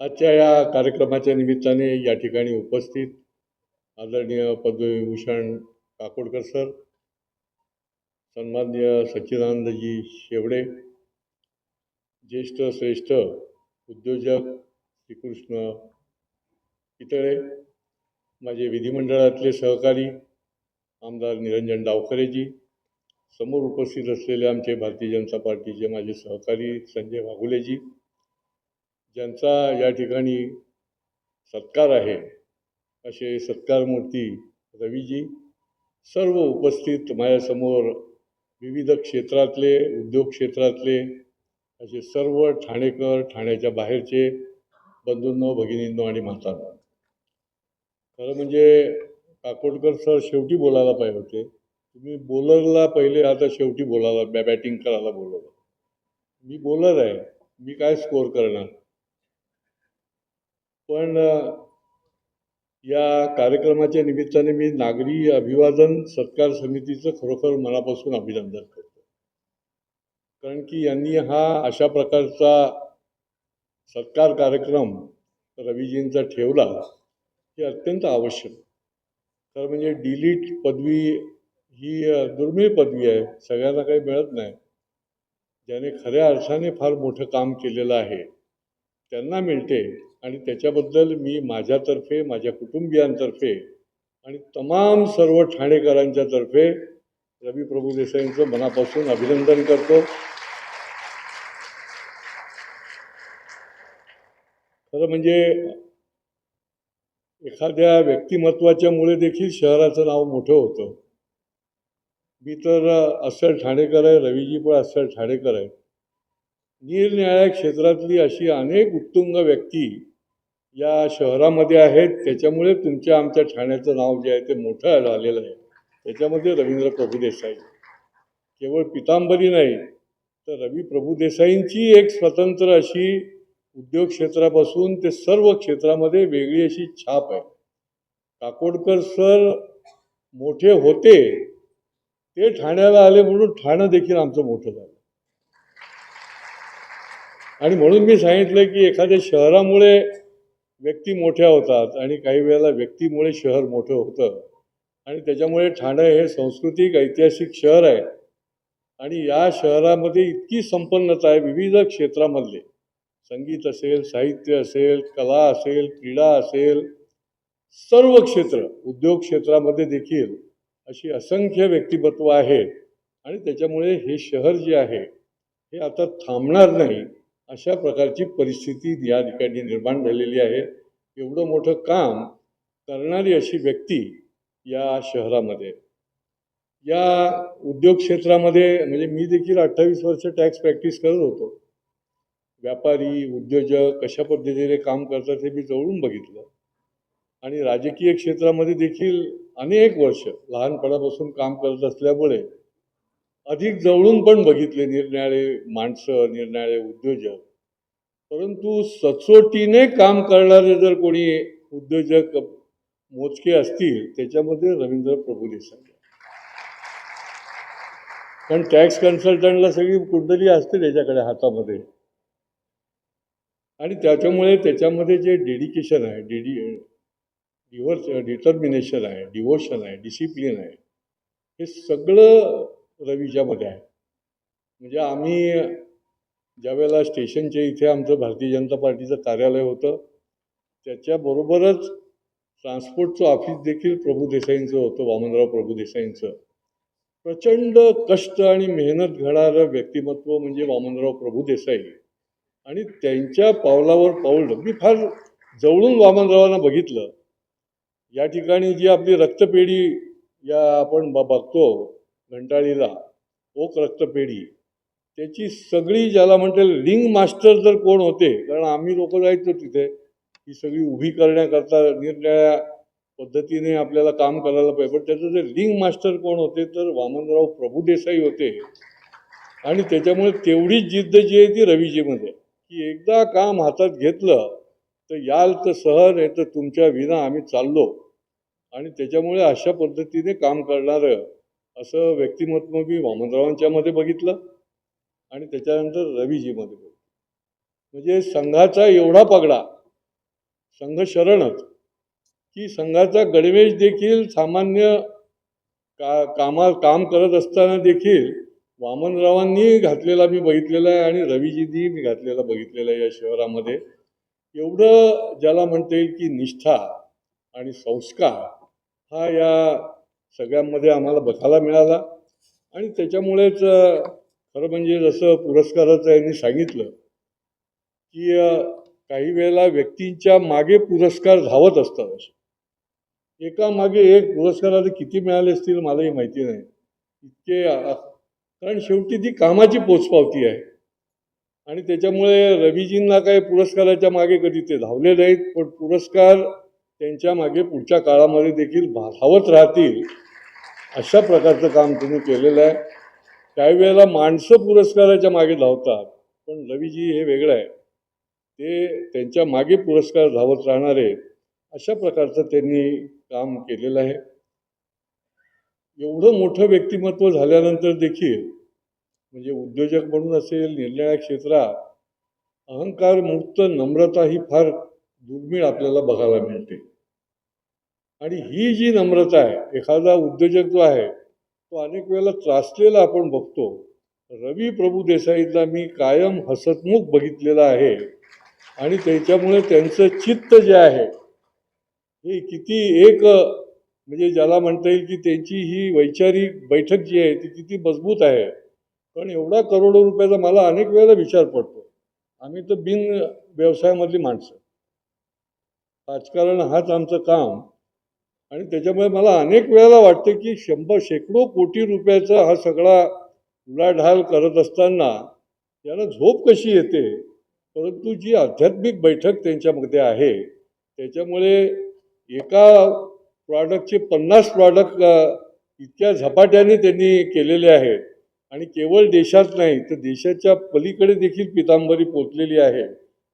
आजच्या या कार्यक्रमाच्या निमित्ताने या ठिकाणी उपस्थित आदरणीय पद्मविभूषण काकोडकर सर सन्माननीय सच्चिदानंदजी शेवडे ज्येष्ठ श्रेष्ठ उद्योजक श्रीकृष्ण पितळे माझे विधिमंडळातले सहकारी आमदार निरंजन डावखरेजी समोर उपस्थित असलेले आमचे भारतीय जनता पार्टीचे माझे सहकारी संजय वाघुलेजी ज्यांचा या ठिकाणी सत्कार आहे असे सत्कारमूर्ती रवीजी सर्व उपस्थित माझ्यासमोर विविध क्षेत्रातले उद्योग क्षेत्रातले असे सर्व ठाणेकर ठाण्याच्या बाहेरचे बंधूंनो भगिनींनो आणि म्हातांनो खरं म्हणजे काकोडकर सर शेवटी बोलायला पाहिजे होते. तुम्ही बॉलरला पहिले आता शेवटी बोलायला बॅ बॅटिंग करायला बोलवलं. मी बॉलर आहे. मी काय स्कोअर करणार? पण या कार्यक्रमाच्या निमित्ताने मी नागरी अभिवादन सत्कार समितीचं खरोखर मनापासून अभिनंदन करतो. कारण की यांनी हा अशा प्रकारचा सत्कार कार्यक्रम रवीजींचा ठेवला हे अत्यंत आवश्यक. तर म्हणजे डिलीट पदवी ही दुर्मिळ पदवी आहे सगळ्यांना काही मिळत नाही. ज्याने खऱ्या अर्थाने फार मोठं काम केलेलं आहे त्यांना मिळते. आणि त्याच्याबद्दल मी माझ्यातर्फे माझ्या कुटुंबियांतर्फे आणि तमाम सर्व ठाणेकरांच्या तर्फे रवी प्रभुदेसाईंचं मनापासून अभिनंदन करतो. खरं म्हणजे एखाद्या व्यक्तिमत्वाच्यामुळे देखील शहराचं नाव मोठं होतं. मी तर अस्सल ठाणेकर आहे रवीजी पण अस्सल ठाणेकर आहे निरनिळ्या क्षेत्रातली अशी अनेक उत्तुंग व्यक्ती या शहरामध्ये आहेत त्याच्यामुळे तुमच्या आमच्या ठाण्याचं नाव जे आहे ते मोठं झालेलं आहे. त्याच्यामध्ये रवींद्र प्रभुदेसाई केवळ पितांबरी नाही तर रवी प्रभुदेसाईंची एक स्वतंत्र अशी उद्योग क्षेत्रापासून ते सर्व क्षेत्रामध्ये वेगळी अशी छाप आहे. काकोडकर सर मोठे होते ते ठाण्याला आले म्हणून ठाणं देखील आमचं मोठं झालं. आणि म्हणून मी सांगितलं की एखाद्या शहरामुळे व्यक्ती मोठ्या होतात आणि काही वेळेला व्यक्तीमुळे शहर मोठं होतं. आणि त्याच्यामुळे ठाणे हे सांस्कृतिक ऐतिहासिक शहर आहे. आणि या शहरामध्ये इतकी संपन्नता आहे विविध क्षेत्रामधले. संगीत असेल साहित्य असेल कला असेल क्रीडा असेल सर्व क्षेत्र उद्योग क्षेत्रामध्ये देखील अशी असंख्य व्यक्तिमत्व आहेत आणि त्याच्यामुळे हे शहर जे आहे हे आता थांबणार नाही. अशा प्रकारची परिस्थिती या ठिकाणी निर्माण झालेली आहे. एवढं मोठं काम करणारी अशी व्यक्ती या शहरामध्ये. या उद्योग क्षेत्रामध्ये म्हणजे मी देखील अठ्ठावीस वर्ष टॅक्स प्रॅक्टिस करत होतो. व्यापारी उद्योजक कशा पद्धतीने काम करतात हे मी जवळून बघितलं. आणि राजकीय क्षेत्रामध्ये देखील अनेक वर्ष लहानपणापासून काम करत असल्यामुळे अधिक जवळून पण बघितले निरनिराळे माणसं निरनिराळे उद्योजक. परंतु सचोटीने काम करणारे जर कोणी उद्योजक मोजके असतील त्याच्यामध्ये रवींद्र प्रभू देसाई पण टॅक्स कन्सल्टंटला सगळी कुंडली असते त्याच्याकडे हातामध्ये. आणि त्याच्यामुळे त्याच्यामध्ये जे डेडिकेशन आहे डेडी डिव्हर्स डिटर्मिनेशन आहे डिवोशन आहे डिसिप्लिन आहे हे सगळं रवीच्यामध्ये आहे म्हणजे आम्ही ज्यावेळेला स्टेशनच्या इथे आमचं भारतीय जनता पार्टीचं कार्यालय होतं त्याच्याबरोबरच ट्रान्सपोर्टचं ऑफिस देखील प्रभू देसाईंचं होतं वामनराव प्रभू देसाईंचं. प्रचंड कष्ट आणि मेहनत घडणारं व्यक्तिमत्व म्हणजे वामनराव प्रभू देसाई. आणि त्यांच्या पावलावर पाऊल मी फार जवळून वामनरावांना बघितलं. या ठिकाणी जी आपली रक्तपेढी या आपण ब बघतो घंटाळीला ओक रक्तपेढी. त्याची सगळी ज्याला म्हणते रिंग मास्टर जर कोण होते कारण आम्ही लोक जायचो तिथे ही सगळी उभी करण्याकरता निरनिराळ्या पद्धतीने आपल्याला काम करायला पाहिजे. पण त्याचं जे रिंग मास्टर कोण होते तर वामनराव प्रभुदेसाई होते. आणि त्याच्यामुळे तेवढीच जिद्द जी आहे ती रवीजीमध्ये. की एकदा काम हातात घेतलं तर याल तर सहर आहे तर तुमच्या विना आम्ही चाललो. आणि त्याच्यामुळे अशा पद्धतीने काम करणारं असं व्यक्तिमत्व मी वामनरावांच्यामध्ये बघितलं आणि त्याच्यानंतर रवीजीमध्ये बघितलं. म्हणजे संघाचा एवढा पगडा संघ शरणच की संघाचा गणवेश देखील सामान्य का कामा काम करत असताना देखील वामनरावांनी घातलेला मी बघितलेला आहे आणि रवीजींनी मी घातलेला बघितलेला आहे या शहरामध्ये एवढं ज्याला म्हणता येईल की निष्ठा आणि संस्कार हा या सगळ्यांमध्ये आम्हाला बघायला मिळाला. आणि त्याच्यामुळेच खरं म्हणजे जसं पुरस्काराचं यांनी सांगितलं की काही वेळेला व्यक्तींच्या मागे पुरस्कार धावत असतात असे. एका मागे एक पुरस्काराला किती मिळाले असतील मलाही माहिती नाही. इतके कारण शेवटी ती कामाची पोचपावती आहे. आणि त्याच्यामुळे रवीजींना काही पुरस्काराच्या मागे कधी ते धावले नाहीत पण पुरस्कार त्यांच्या मागे पुढच्या काळामध्ये देखील भा- धावत राहतील अशा प्रकारचं काम तुम्ही केलेलं आहे. काही वेळेला माणसं पुरस्काराच्या मागे धावतात पण रवीजी हे वेगळं आहे. ते त्यांच्या मागे पुरस्कार धावत राहणारे अशा प्रकारचं त्यांनी काम केलेलं आहे. एवढं मोठं व्यक्तिमत्व झाल्यानंतर देखील म्हणजे उद्योजक म्हणून असेल निर्णया क्षेत्रात अहंकार मुक्त नम्रता ही फार दुर्मिळ आपल्याला बघायला मिळते. आणि ही जी नम्रता आहे एखादा उद्योजक जो आहे तो अनेक वेळेला त्रासलेला आपण बघतो. रवी प्रभू देसाईंना मी कायम हसतमुख बघितलेला आहे आणि त्याच्यामुळे त्यांचं चित्त जे आहे हे किती एक म्हणजे ज्याला म्हणता येईल की त्यांची ही वैचारिक बैठक जी आहे ती किती मजबूत आहे. पण एवढा करोडो रुपयाचा मला अनेक वेळेला विचार पडतो. आम्ही तर बिन व्यवसायामधली माणसं. राजकारण हाच आमचं काम. आणि त्याच्यामुळे मला अनेक वेळेला वाटतं की शंभर शेकडो कोटी रुपयाचा हा सगळा उलाढाल करत असताना याला झोप कशी येते? परंतु जी आध्यात्मिक बैठक त्यांच्यामध्ये आहे त्याच्यामुळे एका प्रॉडक्टचे पन्नास प्रॉडक्ट इतक्या झपाट्याने त्यांनी केलेले आहेत. आणि केवळ देशात नाही तर देशाच्या पलीकडे देखील पितांबरी पोचलेली आहे.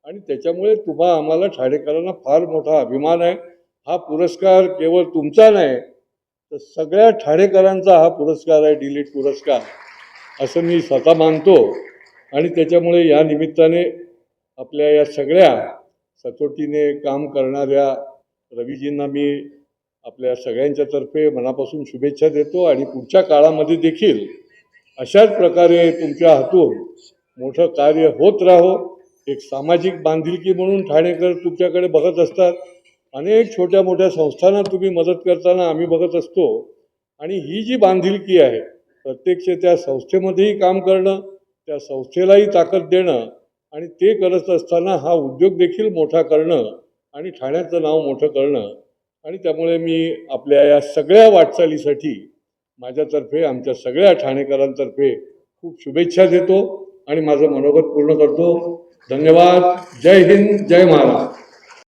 आणि त्याच्यामुळे तुम्हा आम्हाला ठाणेकरांना फार मोठा अभिमान आहे. हा पुरस्कार केवळ तुमचा नाही तर सगळ्या ठाणेकरांचा हा पुरस्कार आहे डिलीट पुरस्कार. असं मी स्वतः मानतो. आणि त्याच्यामुळे या निमित्ताने आपल्या या सगळ्या सचोटीने काम करणाऱ्या रवीजींना मी आपल्या सगळ्यांच्या तर्फे मनापासून शुभेच्छा देतो आणि पुढच्या काळामध्ये देखील अशाच प्रकारे तुमच्या हातून मोठं कार्य होत राहो. एक सामाजिक बांधिलकी म्हणून ठाणेकर तुमच्याकडे बघत असतात. अनेक छोट्या मोठ्या संस्थांना तुम्ही मदत करताना आम्ही बघत असतो. आणि ही जी बांधिलकी आहे प्रत्यक्ष त्या संस्थेमध्येही काम करणं त्या संस्थेलाही ताकद देणं आणि ते करत असताना हा उद्योग देखील मोठा करणं आणि ठाण्याचं नाव मोठं करणं आणि त्यामुळे मी आपल्या या सगळ्या वाटचालीसाठी माझ्यातर्फे आमच्या सगळ्या ठाणेकरांतर्फे खूप शुभेच्छा देतो आणि माझं मनोगत पूर्ण करतो. धन्यवाद. जय हिंद. जय महाराष्ट्र.